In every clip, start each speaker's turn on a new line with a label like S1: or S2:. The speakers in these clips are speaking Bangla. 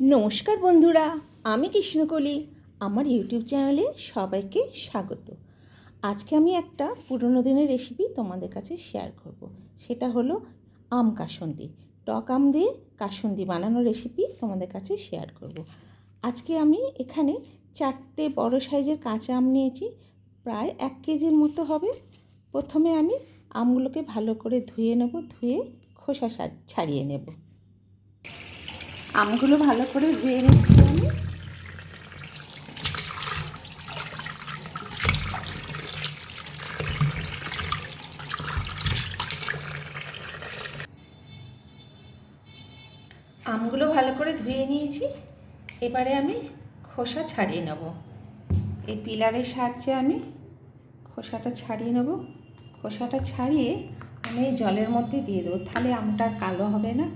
S1: নমস্কার বন্ধুরা, আমি কৃষ্ণকলি। আমার ইউটিউব চ্যানেলে সবাইকে স্বাগত। আজকে আমি একটা পুরনো দিনের রেসিপি তোমাদের কাছে শেয়ার করব। সেটা হলো আম কাসন্দি। টক আম দিয়ে কাসন্দি বানানোর রেসিপি তোমাদের কাছে শেয়ার করব। আজকে আমি এখানে চারটে বড় সাইজের কাঁচা আম নিয়েছি। প্রায় এক কেজির মতো হবে। প্রথমে আমি আমগুলোকে ভালো করে ধুয়ে নেব, ধুয়ে খোসা ছাড়িয়ে নেব। আমগুলো ভালো করে ধুয়ে নিচ্ছি আমি। আমগুলো ভালো করে ধুয়ে নিয়েছি। এবারে আমি খোসা ছাড়িয়ে নেব। এই পিলারের সাহায্যে আমি খোসাটা ছাড়িয়ে নেব। খোসাটা ছাড়িয়ে আমি জলের মধ্যে দিয়ে দেবো। তাহলে আমটা কালো হবে না।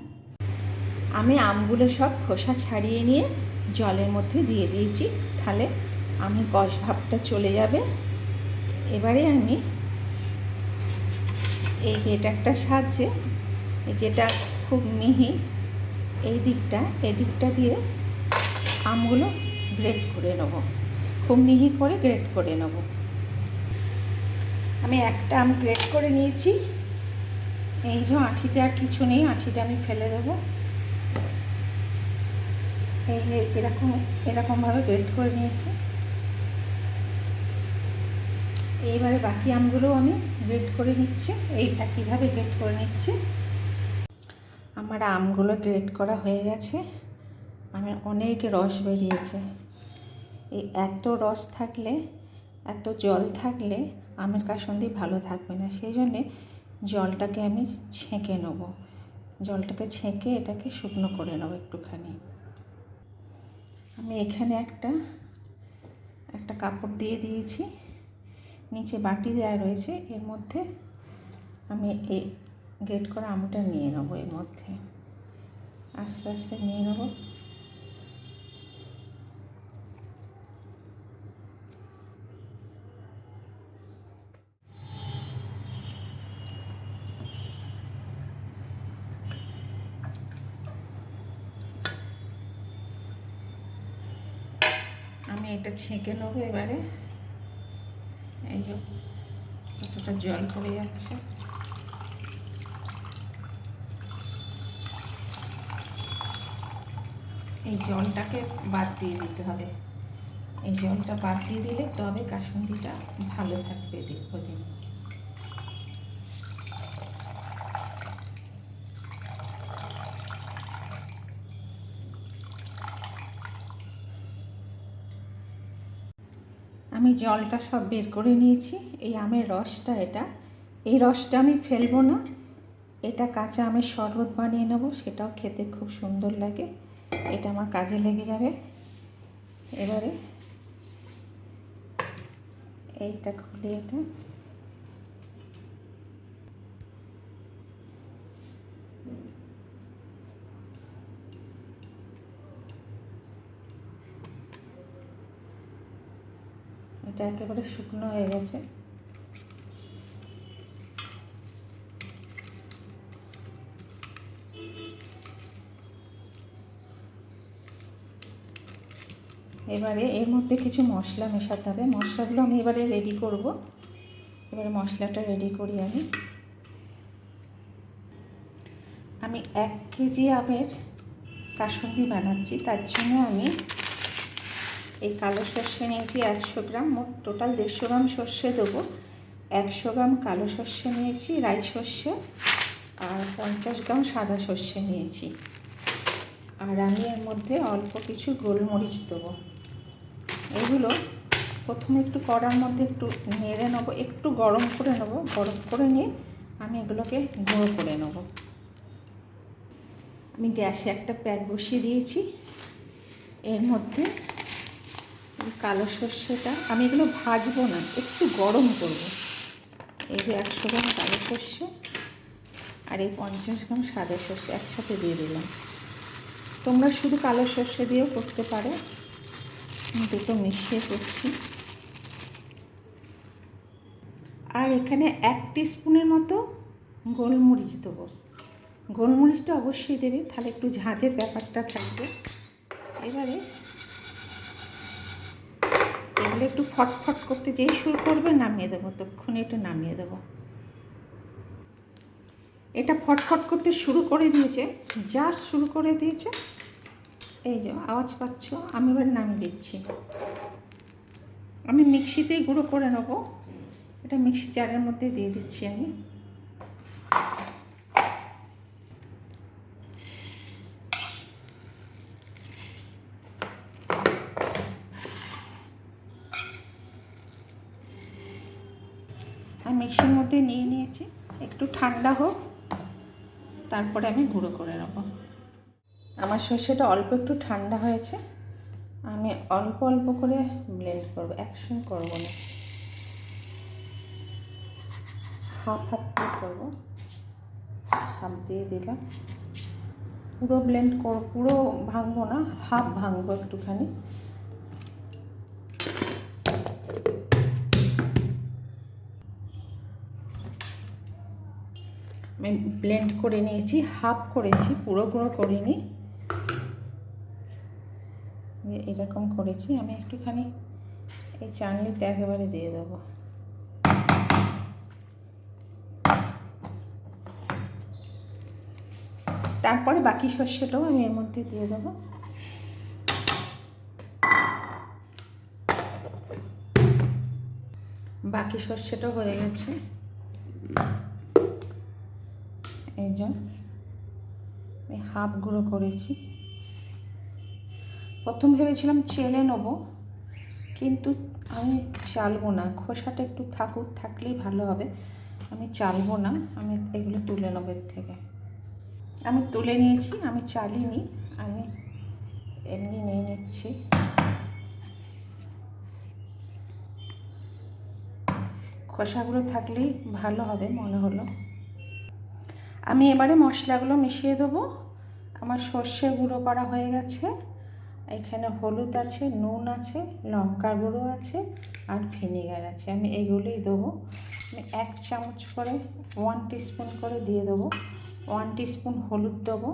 S1: আমি আমগুলো সব খোসা ছাড়িয়ে নিয়ে জলের মধ্যে দিয়ে দিয়েছি। তাহলে আমি কষ ভাবটা চলে যাবে। এবারে আমি এই একটা সাহায্যে যেটা খুব মিহি, এই দিকটা এই দিকটা দিয়ে আমগুলো গ্রেট করে নেব। খুব মিহি করে গ্রেট করে নেব। আমি একটা আম গ্রেট করে নিয়েছি। এই যে আঁঠিতে আর কিছু নেই আঁঠিটা আমি ফেলে দেবো। এই এরকম, এরকমভাবে গ্রেট করে নিয়েছি। এইবারে বাকি আমগুলো আমি গ্রেট করে নিচ্ছি, এই একইভাবে গ্রেট করে নিচ্ছি। আমার আমগুলো গ্রেট করা হয়ে গেছে। আমি অনেক রস বেরিয়েছে। এই এত রস থাকলে, এত জল থাকলে আমের কাসন্দি ভালো থাকবে না। সেই জন্যে জলটাকে আমি ছেঁকে নেব। জলটাকে ছেঁকে এটাকে শুকনো করে নেব একটুখানি। আমি এখানে একটা একটা কাপড় দিয়ে দিয়েছি। নিচে বাটি দেওয়া রয়েছে, এর মধ্যে আমি এই গ্রেট করা আমটা নিয়ে নেব এর মধ্যে। আস্তে আস্তে নিয়ে নেব। আমি এটা ছেঁকে নেব এবারে। এই যে কতটা জল পড়ে যাচ্ছে। এই জলটাকে বাদ দিয়ে দিতে হবে। এই জলটা বাদ দিয়ে দিলে তবে কাসুন্দিটা ভালো থাকবে দীর্ঘদিন। আমি জলটা সব বের করে নিয়েছি। এই আমের রসটা এটা। এই রসটা আমি ফেলব না। এটা কাঁচা আমের শরবত বানিয়ে নেব। সেটাও খেতে খুব সুন্দর লাগে। এটা আমার কাজে লেগে যাবে। এবারে এইটা খুলে এটা। এটা একেবারে শুকনো হয়ে গেছে। এবারে এর মধ্যে কিছু মশলা মেশাতে হবে। মশলাগুলো আমি এবারে রেডি করব। এবারে মশলাটা রেডি করি আমি। আমি এক কেজি আমের কাসুন্দি বানাচ্ছি। তার জন্য আমি এই কালো সর্ষে নিয়েছি একশো গ্রাম, মোট টোটাল দেড়শো গ্রাম সর্ষে দেবো। একশো গ্রাম কালো সর্ষে নিয়েছি, রাই সর্ষে, আর পঞ্চাশ গ্রাম সাদা সর্ষে নিয়েছি। আর আমি এর মধ্যে অল্প কিছু গোলমরিচ দেবো। এগুলো প্রথমে একটু কড়ার মধ্যে একটু নেড়ে নেব, একটু গরম করে নেব, গরম করে নিয়ে আমি এগুলোকে গুঁড়ো করে নেব। আমি গ্যাসে একটা প্যাক বসিয়ে দিয়েছি। এর মধ্যে কালো সর্ষেটা। আমি এগুলো ভাজবো না, একটু গরম করব। এই যে একশো গ্রাম কালো সর্ষে আর এই পঞ্চাশ গ্রাম সাদা সর্ষে একসাথে দিয়ে দিলাম। তোমরা শুধু কালো সর্ষে দিয়েও করতে পারো। দুটো মিশিয়ে করছি। আর এখানে এক স্পুনের মতো গোলমরিচ দেবো। গোলমরিচটা অবশ্যই দেবে, তাহলে একটু ঝাঁঝের ব্যাপারটা থাকবে। এবারে এগুলো একটু ফটফট করতে যেই শুরু করবে নামিয়ে দেবো তক্ষণে এটা নামিয়ে দেবো। এটা ফটফট করতে শুরু করে দিয়েছে, যা শুরু করে দিয়েছে, এই যে আওয়াজ পাচ্ছ, আমি এবার নামিয়ে দিচ্ছি। আমি মিক্সিতেই গুঁড়ো করে নেব, এটা মিক্সি জারের মধ্যে দিয়ে দিচ্ছি আমি। মিক্সির মধ্যে নিয়ে নিয়েছি। একটু ঠান্ডা হোক, তারপরে আমি গুঁড়ো করে নেব। আমার সর্ষেটা অল্প একটু ঠান্ডা হয়েছে। আমি অল্প অল্প করে ব্লেন্ড করব, একসঙ্গে করব না। হাফ হাফ করে করব। হাফ দিয়ে দিলাম। পুরো ব্লেন্ড কর, পুরো ভাঙবো না, হাফ ভাঙবো একটুখানি। ব্লেন্ড করে নিয়েছি হাফ করেছি, পুরো গুঁড়ো করিনি। এরকম করেছি, আমি একটুখানি এই চানলিতে একেবারে দিয়ে দেবো। তারপরে বাকি শস্যটাও আমি এর মধ্যে দিয়ে দেবো। বাকি শস্যটাও হয়ে গেছে। এই জন্য আমি হাফ গুঁড়ো করেছি। প্রথম ভেবেছিলাম চেলে নেব, কিন্তু আমি চালবো না। খোসাটা একটু থাকুক, থাকলেই ভালো হবে। আমি চালবো না, আমি এগুলো তুলে নেব এর থেকে। আমি তুলে নিয়েছি, আমি চালিনি, আমি এমনি নিয়ে নিচ্ছি। খোসাগুলো থাকলেই ভালো হবে মনে হলো। আমি এবারে মশলাগুলো মিশিয়ে দেবো। আমার সর্ষে গুঁড়ো করা হয়ে গেছে। এখানে হলুদ আছে, নুন আছে লঙ্কা গুঁড়ো আছে আর ভিনিগার আছে। আমি এগুলোই দেবো। আমি এক চামচ করে ওয়ান টিস্পুন করে দিয়ে দেবো। ওয়ান টিস্পুন হলুদ দেবো।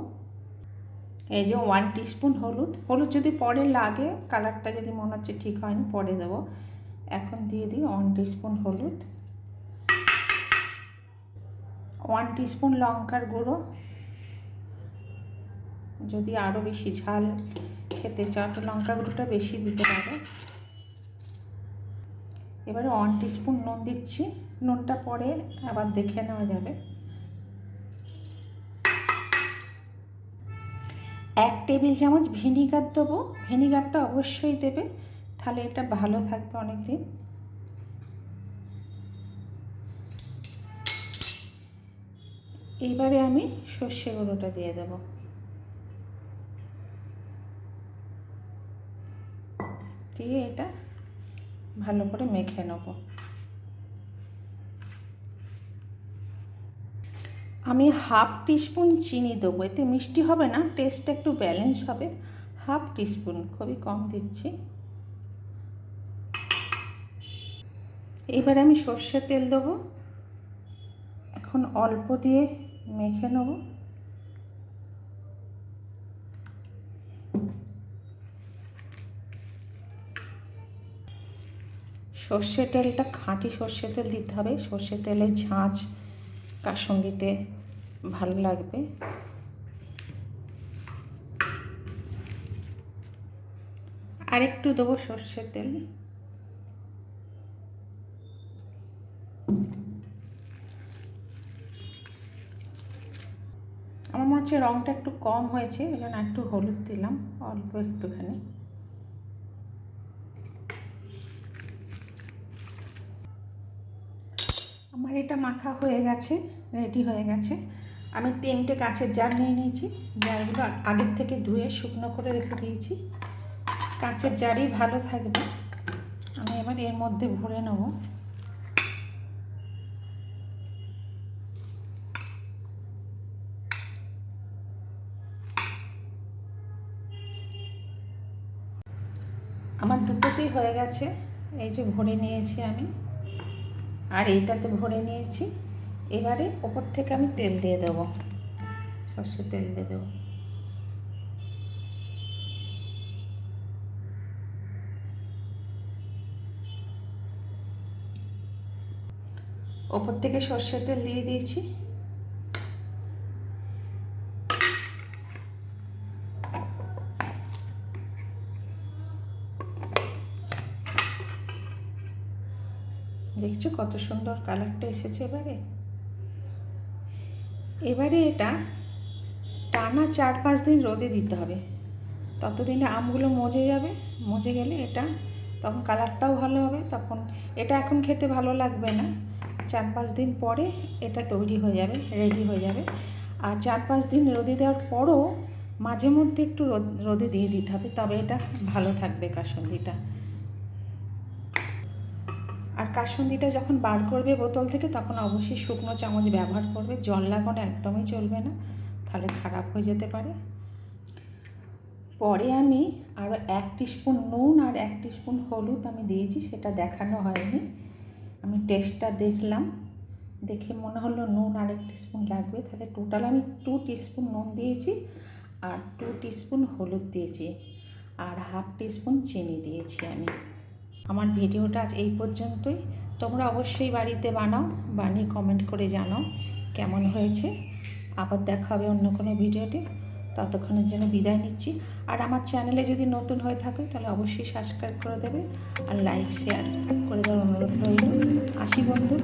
S1: এই যে ওয়ান টিস্পুন হলুদ। হলুদ যদি পরে লাগে কালারটা যদি মনে হচ্ছে ঠিক হয়নি, পরে দেবো। এখন দিয়ে দিই ওয়ান টিস্পুন হলুদ। ওয়ান টিস্পুন লঙ্কার গুঁড়ো। যদি আরও বেশি ঝাল খেতে চাও, তো লঙ্কা গুঁড়োটা বেশি দিতে পারো। এবারে ওয়ান টিস্পুন নুন দিচ্ছি। নুনটা পরে আবার দেখে নেওয়া যাবে। এক টেবিল চামচ ভিনিগার দেবো। ভিনিগারটা অবশ্যই দেবে। তাহলে এটা ভালো থাকবে অনেক দিন এইবারে আমি সর্ষে গুঁড়োটা দিয়ে দেব। দিয়ে এটা ভালো করে মেখে নেব। আমি হাফ টিস্পুন চিনি দেবো, এতে মিষ্টি হবে না, টেস্টটা একটু ব্যালেন্স হবে। হাফ টিস্পুন, খুবই কম দিচ্ছি। এইবারে আমি সর্ষের তেল দেবো। এখন অল্প দিয়ে মেখে নেব। সর্ষে তেলটা খাঁটি সর্ষে তেল দিতে হবে। সর্ষে তেলের ঝাঁচ ঝাঁঝ কাসন্দিতে ভালো লাগবে। আর একটু দেবো সর্ষের তেল। আমার মনে হচ্ছে রঙটা একটু কম হয়েছে ওই জন্য একটু হলুদ দিলাম, অল্প একটুখানি। আমার এটা মাখা হয়ে গেছে রেডি হয়ে গেছে। আমি তিনটে কাঁচের জার নিয়ে নিয়েছি, জারগুলো আগের থেকে ধুয়ে শুকনো করে রেখে দিয়েছি। কাঁচের জারই ভালো থাকবে। আমি এবার এর মধ্যে ভরে নেব। হয়ে গেছে। এই যে ভরে নিয়েছি আমি। আর এইটাতে ভরে নিয়েছি। এবারে ওপর থেকে আমি তেল দিয়ে দেবো। সর্ষে তেল দিয়ে দেবো। ওপর থেকে সর্ষের তেল দিয়ে দিয়েছি। দেখছ কত সুন্দর কালারটা এসেছে এবারে? এবারে এটা টানা চার পাঁচ দিন রোদে দিতে হবে। ততদিনে আমগুলো মজে যাবে, মজে গেলে এটা তখন কালারটাও ভালো হবে, তখন এটা এখন খেতে ভালো লাগবে না। চার পাঁচ দিন পরে এটা তৈরি হয়ে যাবে, রেডি হয়ে যাবে। আর চার পাঁচ দিন রোদে দেওয়ার পরও মাঝে মধ্যে একটু রোদ দিয়ে দিতে হবে, তবে এটা ভালো থাকবে কাসন্দিটা আর কাসুন্দিটা যখন বার করবে বোতল থেকে, তখন অবশ্যই শুকনো চামচ ব্যবহার করবে। জল লাগানো একদমই চলবে না, তাহলে খারাপ হয়ে যেতে পারে। পরে আমি আরও এক স্পুন নুন আর এক স্পুন হলুদ আমি দিয়েছি, সেটা দেখানো হয়নি। আমি টেস্টটা দেখলাম, দেখে মনে হলো নুন আর এক স্পুন লাগবে। তাহলে টোটাল আমি টু স্পুন নুন দিয়েছি আর টু স্পুন হলুদ দিয়েছি। আর হাফ স্পুন চিনি দিয়েছি আমি। আমার ভিডিওটা আজ এই পর্যন্তই। তোমরা অবশ্যই বাড়িতে বানাও, বানিয়ে কমেন্ট করে জানাও কেমন হয়েছে। আবার দেখা হবে অন্য কোনো ভিডিওতে। ততক্ষণের জন্য বিদায় নিচ্ছি। আর আমার চ্যানেলে যদি নতুন হয়ে থাকে, তাহলে অবশ্যই সাবস্ক্রাইব করে দেবে। আর লাইক শেয়ার করে দেওয়ার অনুরোধ রইল। আসি বন্ধু।